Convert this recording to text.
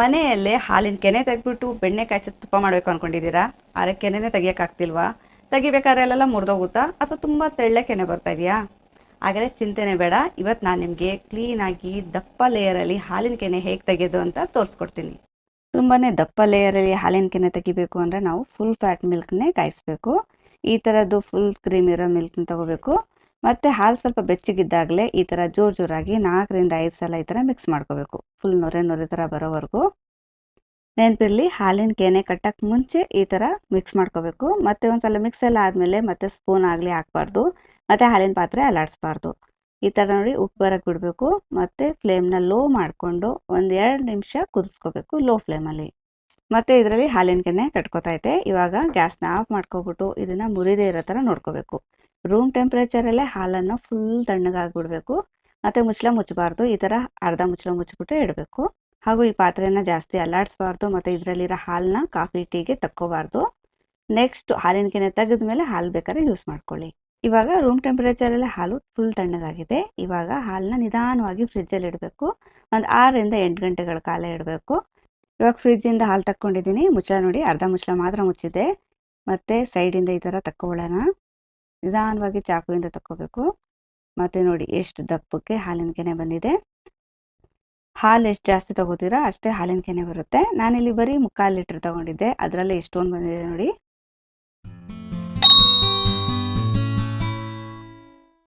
ಮನೆಯಲ್ಲೇ ಹಾಲಿನ ಕೆನೆ ತೆಗೆದ್ಬಿಟ್ಟು ಬೆಣ್ಣೆ ಕಾಯಿಸಿ ತುಪ್ಪ ಮಾಡಬೇಕು ಅಂದ್ಕೊಂಡಿದ್ದೀರಾ ಆದರೆ ಕೆನೆನೇ ತೆಗಿಯೋಕ್ಕಾಗ್ತಿಲ್ವಾ ತೆಗಿಬೇಕಾದ್ರೆ ಅಲ್ಲೆಲ್ಲ ಮುರಿದೋಗುತ್ತಾ ಅಥವಾ ತುಂಬ ತೆಳ್ಳೆ ಕೆನೆ ಬರ್ತಾ ಇದೆಯಾ? ಹಾಗಾದರೆ ಚಿಂತೆನೆ ಬೇಡ. ಇವತ್ತು ನಾನು ನಿಮಗೆ ಕ್ಲೀನಾಗಿ ದಪ್ಪ ಲೇಯರಲ್ಲಿ ಹಾಲಿನ ಕೆನೆ ಹೇಗೆ ತೆಗೆಯೋದು ಅಂತ ತೋರಿಸ್ಕೊಡ್ತೀನಿ. ತುಂಬಾ ದಪ್ಪ ಲೇಯರಲ್ಲಿ ಹಾಲಿನ ಕೆನೆ ತೆಗಿಬೇಕು ಅಂದರೆ ನಾವು ಫುಲ್ ಫ್ಯಾಟ್ ಮಿಲ್ಕ್ನೇ ಕಾಯಿಸ್ಬೇಕು. ಈ ಥರದ್ದು ಫುಲ್ ಕ್ರೀಮ್ ಇರೋ ಮಿಲ್ಕ್ನ ತಗೋಬೇಕು. ಮತ್ತು ಹಾಲು ಸ್ವಲ್ಪ ಬೆಚ್ಚಗಿದ್ದಾಗಲೇ ಈ ಥರ ಜೋರು ಜೋರಾಗಿ ನಾಲ್ಕರಿಂದ ಐದು ಸಲ ಈ ಥರ ಮಿಕ್ಸ್ ಮಾಡ್ಕೋಬೇಕು. ಫುಲ್ ನೊರೆ ನೊರೆ ಥರ ಬರೋವರೆಗೂ. ನೆನಪಿರಲಿ ಹಾಲಿನ ಕೆನೆ ಕಟ್ಟಕ್ಕೆ ಮುಂಚೆ ಈ ಥರ ಮಿಕ್ಸ್ ಮಾಡ್ಕೋಬೇಕು. ಮತ್ತೆ ಒಂದು ಸಲ ಮಿಕ್ಸ್ ಎಲ್ಲ ಆದಮೇಲೆ ಮತ್ತೆ ಸ್ಪೂನ್ ಆಗಲಿ ಹಾಕ್ಬಾರ್ದು. ಮತ್ತು ಹಾಲಿನ ಪಾತ್ರೆ ಅಲಾಡಿಸ್ಬಾರ್ದು ಈ ಥರ ನೋಡಿ ಉಪ್ಪು ಬರೋಕ್ಕೆ ಬಿಡಬೇಕು. ಮತ್ತು ಫ್ಲೇಮ್ನ ಲೋ ಮಾಡಿಕೊಂಡು ಒಂದು ಎರಡು ನಿಮಿಷ ಕುದಿಸ್ಕೋಬೇಕು ಲೋ ಫ್ಲೇಮಲ್ಲಿ ಮತ್ತು ಇದರಲ್ಲಿ ಹಾಲಿನ ಕೆನೆ ಕಟ್ಕೋತೈತೆ ಇವಾಗ ಗ್ಯಾಸ್ನ ಆಫ್ ಮಾಡ್ಕೊಬಿಟ್ಟು ಇದನ್ನು ಮುರಿದೇ ಇರೋ ಥರ ನೋಡ್ಕೋಬೇಕು. ರೂಮ್ ಟೆಂಪ್ರೇಚರಲ್ಲೇ ಹಾಲನ್ನು ಫುಲ್ ತಣ್ಣಗಾಗ್ಬಿಡ್ಬೇಕು. ಮತ್ತು ಮುಚ್ಚಳ ಮುಚ್ಚಬಾರ್ದು, ಈ ಥರ ಅರ್ಧ ಮುಚ್ಚಳ ಮುಚ್ಚಿಬಿಟ್ಟು ಇಡಬೇಕು. ಹಾಗೂ ಈ ಪಾತ್ರೆಯನ್ನು ಜಾಸ್ತಿ ಅಲ್ಲಾಡಿಸ್ಬಾರ್ದು ಮತ್ತು ಇದರಲ್ಲಿರೋ ಹಾಲನ್ನ ಕಾಫಿ, ಟೀಗೆ ತಕ್ಕೋಬಾರ್ದು. ನೆಕ್ಸ್ಟ್ ಹಾಲಿನ ಕೆನೆ ತೆಗೆದ ಮೇಲೆ ಹಾಲು ಬೇಕಾದ್ರೆ ಯೂಸ್ ಮಾಡ್ಕೊಳ್ಳಿ. ಇವಾಗ ರೂಮ್ ಟೆಂಪ್ರೇಚರಲ್ಲೇ ಹಾಲು ಫುಲ್ ತಣ್ಣಗಾಗಿದೆ. ಇವಾಗ ಹಾಲನ್ನ ನಿಧಾನವಾಗಿ ಫ್ರಿಜ್ಜಲ್ಲಿ ಇಡಬೇಕು. ಒಂದು ಆರರಿಂದ ಎಂಟು ಗಂಟೆಗಳ ಕಾಲ ಇಡಬೇಕು. ಇವಾಗ ಫ್ರಿಜ್ಜಿಂದ ಹಾಲು ತಕ್ಕೊಂಡಿದ್ದೀನಿ. ಮುಚ್ಚಳ ನೋಡಿ, ಅರ್ಧ ಮುಚ್ಚಳ ಮಾತ್ರ ಮುಚ್ಚಿದೆ. ಮತ್ತು ಸೈಡಿಂದ ಈ ಥರ ತಕ್ಕೊಳ್ಳೋಣ ನಿಧಾನವಾಗಿ ಚಾಕುವಿಂದ ತಕ್ಕೋಬೇಕು. ಮತ್ತೆ ನೋಡಿ ಎಷ್ಟು ದಪ್ಪಕ್ಕೆ ಹಾಲಿನ ಕೆನೆ ಬಂದಿದೆ. ಹಾಲು ಎಷ್ಟು ಜಾಸ್ತಿ ತಗೋತೀರಾ ಅಷ್ಟೇ ಹಾಲಿನ ಕೆನೆ ಬರುತ್ತೆ. ನಾನಿಲ್ಲಿ ಬರೀ ಮುಕ್ಕಾಲು ಲೀಟ್ರ್ ತಗೊಂಡಿದ್ದೆ. ಅದರಲ್ಲೇ ಎಷ್ಟೊಂದು ಬಂದಿದೆ ನೋಡಿ.